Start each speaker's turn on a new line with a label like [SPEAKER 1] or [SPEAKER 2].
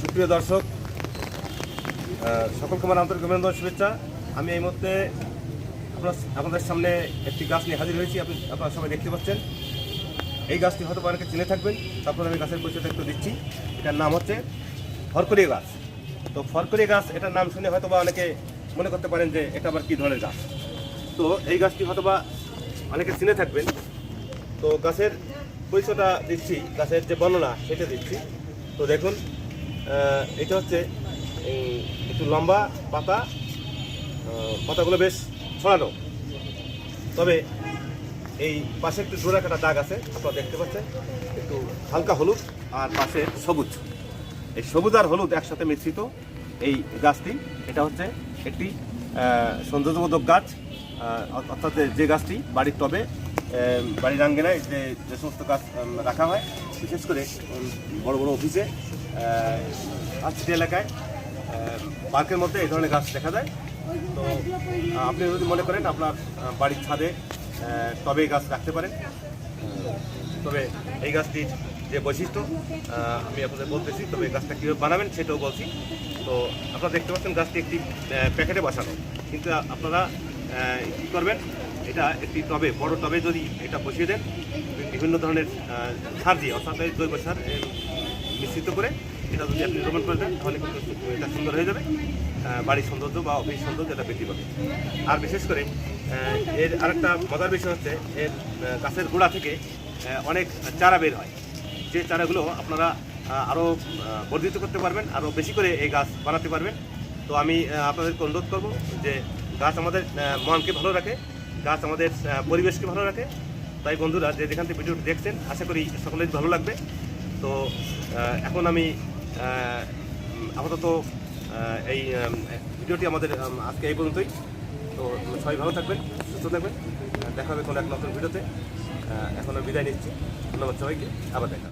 [SPEAKER 1] সুপ্রিয় দর্শক সকলকে আমার আন্তরিক অভিনন্দন, শুভেচ্ছা। আমি এই মুহূর্তে আপনার, আপনাদের সামনে একটি গাছ নিয়ে হাজির হয়েছি। আপনি, আপনারা সবাই দেখতে পাচ্ছেন। এই গাছটি হয়তো অনেকে চিনে থাকবেন। তারপর আমি গাছের পরিচয়টা একটু দিচ্ছি। এটার নাম হচ্ছে ফরকরিয়া গাছ। তো ফরকরিয়া গাছ, এটার নাম শুনে হয়তো বা অনেকে মনে করতে পারেন যে এটা আবার কী ধরনের গাছ। তো এই গাছটি হয়তো বা অনেকে চিনে থাকবেন। তো গাছের পরিচয়টা দিচ্ছি, গাছের যে বর্ণনা, সেটা দিচ্ছি। তো দেখুন এটা হচ্ছে একটু লম্বা পাতা পাতাগুলো বেশ ছড়ানো। তবে এই পাশে একটু ডোরা কাটা দাগ আছে, আপনারা দেখতে পাচ্ছেন। একটু হালকা হলুদ আর পাশে সবুজ। এই সবুজ আর হলুদ একসাথে মিশ্রিত এই গাছটি। এটা হচ্ছে একটি সৌন্দর্যবোধক গাছ। অর্থাৎ যে গাছটি বাড়ির টবে বাড়ির আঙ্গিনায় যে যে সমস্ত উম, রাখা হয় বিশেষ করে বড় বড় অফিসে আর্চিটি এলাকায় পার্কের মধ্যে এই ধরনের গাছ দেখা যায়। তো আপনি যদি মনে করেন আপনার বাড়ির ছাদে টবে গাছ রাখতে পারেন। তবে এই গাছটির যে বৈশিষ্ট্য আমি আপনাদের বলতেছি তবে গাছটা কীভাবে বানাবেন সেটাও বলছি। তো আপনারা দেখতে পাচ্ছেন গাছটি একটি প্যাকেটে বসানো। কিন্তু আপনারা কী করবেন এটা একটি টবে, বড় টবে যদি এটা বসিয়ে দেন, বিভিন্ন ধরনের সার দিয়ে, অর্থাৎ জৈব সার মিশ্রিত করে এটা যদি আপনি রোপণ করে দেন, তাহলে এটা সুন্দর হয়ে যাবে। বাড়ির সৌন্দর্য বা অফিস সৌন্দর্য এটা বৃদ্ধি পাবে। আর বিশেষ করে এর আরেকটা মজার বিষয় হচ্ছে, এর গাছের গোড়া থেকে অনেক চারা বের হয়। যে চারাগুলো আপনারা আরও বর্ধিত করতে পারবেন আরও বেশি করে এই গাছ বানাতে পারবেন। তো আমি আপনাদেরকে অনুরোধ করব যে গাছ আমাদের মনকে ভালো রাখে গাছ আমাদের পরিবেশকে ভালো রাখে। তাই বন্ধুরা, যে যেখান থেকে ভিডিওটি দেখছেন, আশা করি সকলের ভালো লাগবে। তো এখন আমি আপাতত এই ভিডিওটি আমাদের আজকে এই পর্যন্তই। তো, সবাই ভালো থাকবেন, সুস্থ থাকবেন। দেখা হবে কোনো এক নতুন ভিডিওতে। এখন আমি বিদায় নিচ্ছি। ধন্যবাদ সবাইকে। আবার দেখা।